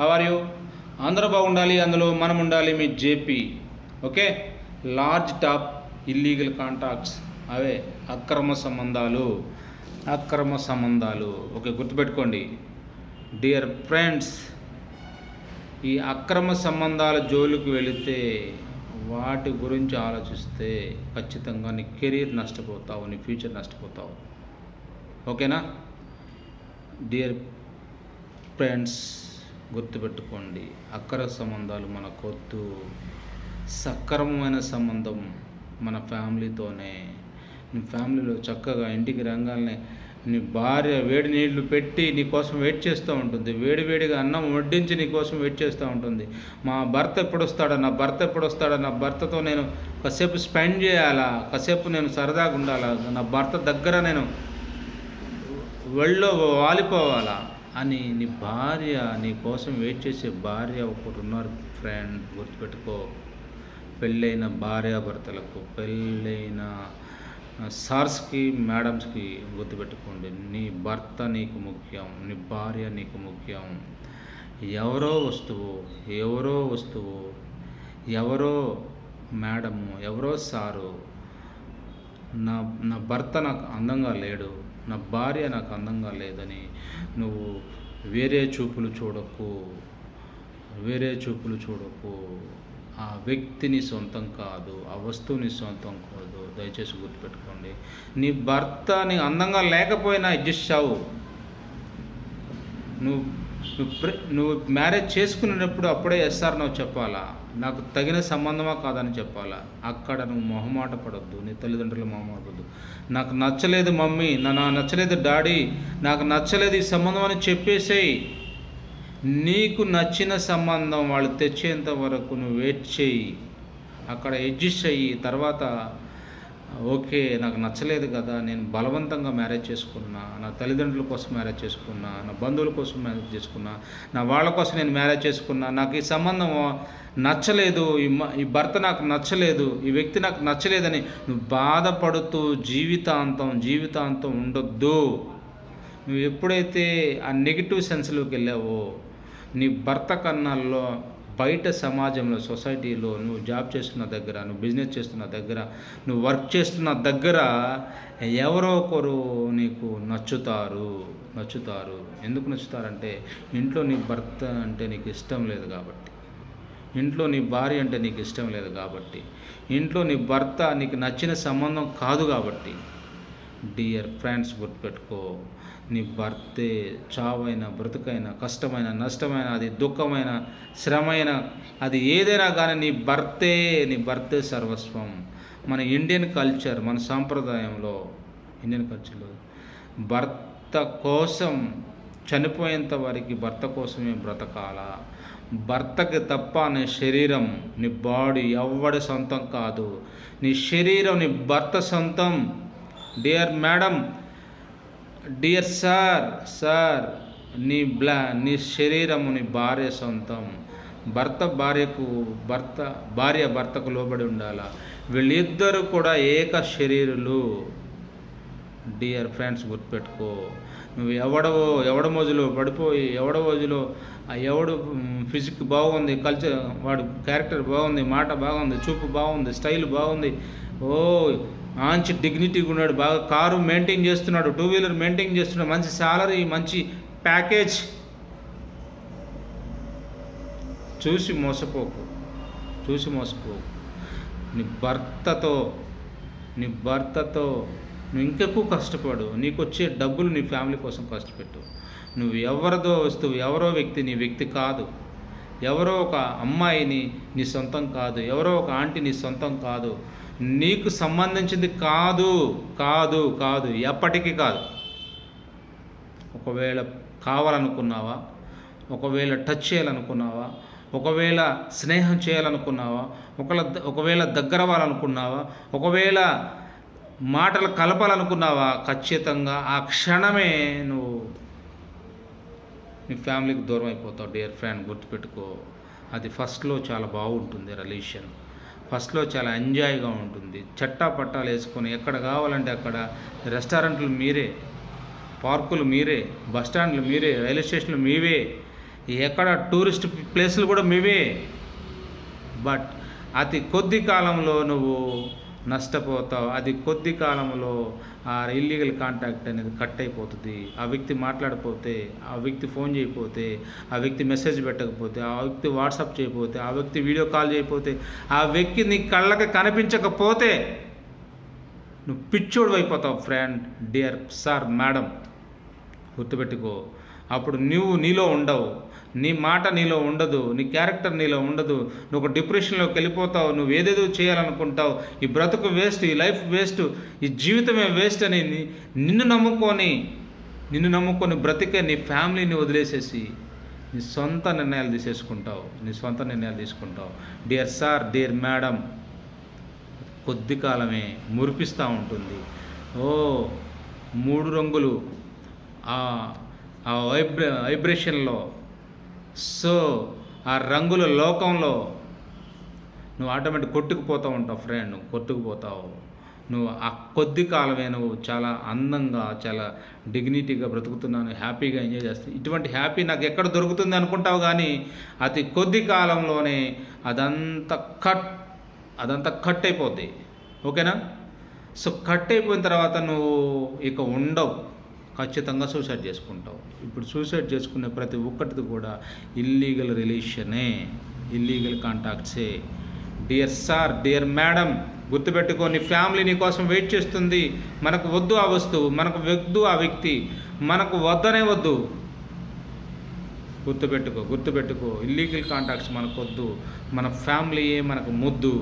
How are you అందరూ బాగుండాలి అందులో మనం ఉండాలి మీ JP. Okay? Large top illegal contacts అవే అక్రమ సంబంధాలు. అక్రమ సంబంధాలు. ఓకే గుర్తుపెట్టుకోండి. డియర్ ఫ్రెండ్స్ ఈ అక్రమ సంబంధాల జోలికి వెళితే వాటి గురించి ఆలోచిస్తే ఖచ్చితంగా నీ కెరీర్ నష్టపోతావు నీ ఫ్యూచర్ నష్టపోతావు. ఓకేనా? డియర్ ఫ్రెండ్స్ గుర్తుపెట్టుకోండి. అక్కర సంబంధాలు మనకొద్దు సక్రమమైన సంబంధం మన ఫ్యామిలీతోనే. నీ ఫ్యామిలీలో చక్కగా ఇంటికి రంగాలనే నీ భార్య వేడి నీళ్ళు పెట్టి నీ కోసం వెయిట్ చేస్తూ ఉంటుంది. వేడి వేడిగా అన్నం వడ్డించి నీ కోసం వెయిట్ చేస్తూ ఉంటుంది. మా భర్త ఎప్పుడు వస్తాడా నా భర్త ఎప్పుడు వస్తాడా నా భర్తతో నేను కాసేపు స్పెండ్ చేయాలా? కాసేపు నేను సరదాగా ఉండాలా? నా భర్త దగ్గర నేను వెళ్ళో వాలిపోవాలా? అని నీ భార్య నీ కోసం వెయిట్ చేసే భార్య ఒకటి ఉన్నారు ఫ్రెండ్ గుర్తుపెట్టుకో. పెళ్ళైన భార్యాభర్తలకు పెళ్ళైన సార్స్కి మేడమ్స్కి గుర్తుపెట్టుకోండి. నీ భర్త నీకు ముఖ్యం నీ భార్య నీకు ముఖ్యం. ఎవరో వస్తువు ఎవరో వస్తువు ఎవరో మేడము ఎవరో సారు నా నా భర్త నాకు అందంగా లేడు. నా భార్య నాకు అందంగా లేదని నువ్వు వేరే చూపులు చూడకు వేరే చూపులు చూడకు. ఆ వ్యక్తిని సొంతం కాదు ఆ వస్తువుని సొంతం కాదు. దయచేసి గుర్తుపెట్టుకోండి. నీ భర్త నీ అందంగా లేకపోయినా అడ్జస్ట్ చావు నువ్వు నువ్వు నువ్వు మ్యారేజ్ చేసుకునేటప్పుడు అప్పుడే ఎస్ఆర్ నువ్వు చెప్పాలా? నాకు తగిన సంబంధమా కాదని చెప్పాలా? అక్కడ నువ్వు మొహమాట పడొద్దు నీ తల్లిదండ్రులు మొహమాటపడద్దు నాకు నచ్చలేదు మమ్మీ నా నచ్చలేదు డాడీ నాకు నచ్చలేదు ఈ సంబంధం అని చెప్పేసేయి. నీకు నచ్చిన సంబంధం వాళ్ళు తెచ్చేంత వరకు నువ్వు వెయిట్ చేయి. అక్కడ అడ్జస్ట్ అయ్యి తర్వాత ఓకే నాకు నచ్చలేదు కదా నేను బలవంతంగా మ్యారేజ్ చేసుకున్నా నా తల్లిదండ్రుల కోసం మ్యారేజ్ చేసుకున్నా నా బంధువుల కోసం మ్యారేజ్ చేసుకున్నా నా వాళ్ళ కోసం నేను మ్యారేజ్ చేసుకున్నా నాకు ఈ సంబంధం నచ్చలేదు ఈ మ- ఈ భర్త నాకు నచ్చలేదు ఈ వ్యక్తి నాకు నచ్చలేదని నువ్వు బాధపడుతూ జీవితాంతం జీవితాంతం ఉండొద్దు. నువ్వు ఎప్పుడైతే ఆ నెగిటివ్ సెన్స్లోకి వెళ్ళావో నీ భర్త కన్నాల్లో బయట సమాజంలో సొసైటీలో నువ్వు జాబ్ చేస్తున్న దగ్గర నువ్వు బిజినెస్ చేస్తున్న దగ్గర నువ్వు వర్క్ చేస్తున్న దగ్గర ఎవరో ఒకరు నీకు నచ్చుతారు నచ్చుతారు. ఎందుకు నచ్చుతారంటే ఇంట్లో నీ భర్త అంటే నీకు ఇష్టం లేదు కాబట్టి. ఇంట్లో నీ భార్య అంటే నీకు ఇష్టం లేదు కాబట్టి. ఇంట్లో నీ భర్త నీకు నచ్చిన సంబంధం కాదు కాబట్టి. డియర్ ఫ్రెండ్స్ గుర్తుపెట్టుకో. నీ భర్తే చావైన బ్రతుకైనా కష్టమైన నష్టమైన అది దుఃఖమైన శ్రమైన అది ఏదైనా కానీ నీ భర్తే నీ భర్తే సర్వస్వం. మన ఇండియన్ కల్చర్ మన సాంప్రదాయంలో ఇండియన్ కల్చర్లో భర్త కోసం చనిపోయేంత వరకు భర్త కోసమే బ్రతకాలా. భర్తకి తప్ప నీ శరీరం నీ బాడీ ఎవ్వడి సొంతం కాదు. నీ శరీరం నీ భర్త సొంతం. Dear madam dear sir sir నీ బ్లా నీ శరీరము నీ భార్య సొంతం. భర్త భార్యకు భర్త భార్య భర్తకు లోబడి ఉండాలా? వీళ్ళిద్దరూ కూడా ఏక శరీరులు. డియర్ ఫ్రెండ్స్ గుర్తుపెట్టుకో. నువ్వు ఎవడవో ఎవడ మోజులో పడిపోయి ఎవడ మోజులో ఆ ఎవడు ఫిజిక్ బాగుంది కల్చర్ వాడు క్యారెక్టర్ బాగుంది మాట బాగుంది చూపు బాగుంది స్టైల్ బాగుంది. ఓ మంచి డిగ్నిటీగా ఉన్నాడు బాగా కారు మెయింటైన్ చేస్తున్నాడు టూ వీలర్ మెయింటైన్ చేస్తున్నాడు మంచి సాలరీ మంచి ప్యాకేజ్ చూసి మోసపోకు చూసి మోసపోకు. నీ భర్తతో నీ భర్తతో నువ్వు ఇంకెక్కువ కష్టపడు. నీకు వచ్చే డబ్బులు నీ ఫ్యామిలీ కోసం కష్టపెట్టు నువ్వు ఎవరిదో వస్తువు ఎవరో వ్యక్తి నీ వ్యక్తి కాదు. ఎవరో ఒక అమ్మాయిని నీ సొంతం కాదు. ఎవరో ఒక ఆంటీ నీ సొంతం కాదు. నీకు సంబంధించింది కాదు కాదు కాదు. ఎప్పటికీ కాదు. ఒకవేళ కావాలనుకున్నావా? ఒకవేళ టచ్ చేయాలనుకున్నావా? ఒకవేళ స్నేహం చేయాలనుకున్నావా? ఒకవేళ ఒకవేళ దగ్గర అవ్వాలనుకున్నావా ఒకవేళ మాటలు కలపాలనుకున్నావా? ఖచ్చితంగా. ఆ క్షణమే నువ్వు నీ ఫ్యామిలీకి దూరం అయిపోతావు డియర్ ఫ్రెండ్. గుర్తుపెట్టుకో. అది ఫస్ట్లో చాలా బాగుంటుంది రిలేషన్. ఫస్ట్లో చాలా ఎంజాయ్గా ఉంటుంది. చట్టా పట్టాలు వేసుకొని ఎక్కడ కావాలంటే అక్కడ రెస్టారెంట్లు మీరే పార్కులు మీరే బస్ స్టాండ్లు మీరే రైల్వే స్టేషన్లు మీవే ఎక్కడ టూరిస్ట్ ప్లేసులు కూడా మీవే. బట్ అతి కొద్ది కాలంలో నువ్వు నష్టపోతావు. అది కొద్ది కాలంలో ఆ ఇల్లీగల్ కాంటాక్ట్ అనేది కట్ అయిపోతుంది. ఆ వ్యక్తి మాట్లాడకపోతే ఆ వ్యక్తి ఫోన్ చేయకపోతే ఆ వ్యక్తి మెసేజ్ పెట్టకపోతే ఆ వ్యక్తి వాట్సాప్ చేయకపోతే ఆ వ్యక్తి వీడియో కాల్ చేయకపోతే ఆ వ్యక్తి నీ కళ్ళకి కనిపించకపోతే నువ్వు పిచ్చోడు అయిపోతావు ఫ్రెండ్ డియర్ సార్ మేడం గుర్తుపెట్టుకో. అప్పుడు నువ్వు నీలో ఉండవు. నీ మాట నీలో ఉండదు. నీ క్యారెక్టర్ నీలో ఉండదు. నువ్వు ఒక డిప్రెషన్లోకి వెళ్ళిపోతావు. నువ్వు ఏదేదో చేయాలనుకుంటావు. ఈ బ్రతుకు వేస్ట్ ఈ లైఫ్ వేస్ట్ ఈ జీవితమే వేస్ట్ అని నిన్ను నమ్ముకొని నిన్ను నమ్ముకొని బ్రతికే నీ ఫ్యామిలీని వదిలేసేసి నీ సొంత నిర్ణయాలు తీసేసుకుంటావు. నీ సొంత నిర్ణయాలు తీసుకుంటావు. డియర్ సార్ డియర్ మేడం కొద్ది కాలమే మురిపిస్తూ ఉంటుంది. ఓ మూడు రంగులు. ఆ వైబ్రే వైబ్రేషన్లో. సో ఆ రంగుల లోకంలో నువ్వు ఆటోమేటిక్ కొట్టుకుపోతూ ఉంటావు ఫ్రెండ్ నువ్వు కొట్టుకుపోతావు. నువ్వు ఆ కొద్ది కాలమే నువ్వు చాలా అందంగా చాలా డిగ్నిటీగా బ్రతుకుతున్నాను హ్యాపీగా ఎంజాయ్ చేస్తాను ఇటువంటి హ్యాపీ నాకు ఎక్కడ దొరుకుతుంది అనుకుంటావు కానీ అతి కొద్ది కాలంలోనే అదంతా కట్ అదంతా కట్ అయిపోద్ది. ఓకేనా? సో కట్ అయిపోయిన తర్వాత నువ్వు ఇక ఉండవు. ఖచ్చితంగా సూసైడ్ చేసుకుంటావు. ఇప్పుడు సూసైడ్ చేసుకునే ప్రతి ఒక్కటిది కూడా ఇల్లీగల్ రిలేషనే ఇల్లీగల్ కాంటాక్ట్సే డియర్ సార్ డియర్ మేడం గుర్తుపెట్టుకో నీ ఫ్యామిలీ నీ కోసం వెయిట్ చేస్తుంది. మనకు వద్దు ఆ వస్తువు మనకు వద్దు ఆ వ్యక్తి మనకు వద్దనే వద్దు. గుర్తుపెట్టుకో గుర్తుపెట్టుకో ఇల్లీగల్ కాంటాక్ట్స్ మనకు వద్దు. మన ఫ్యామిలీయే మనకు ముద్దు.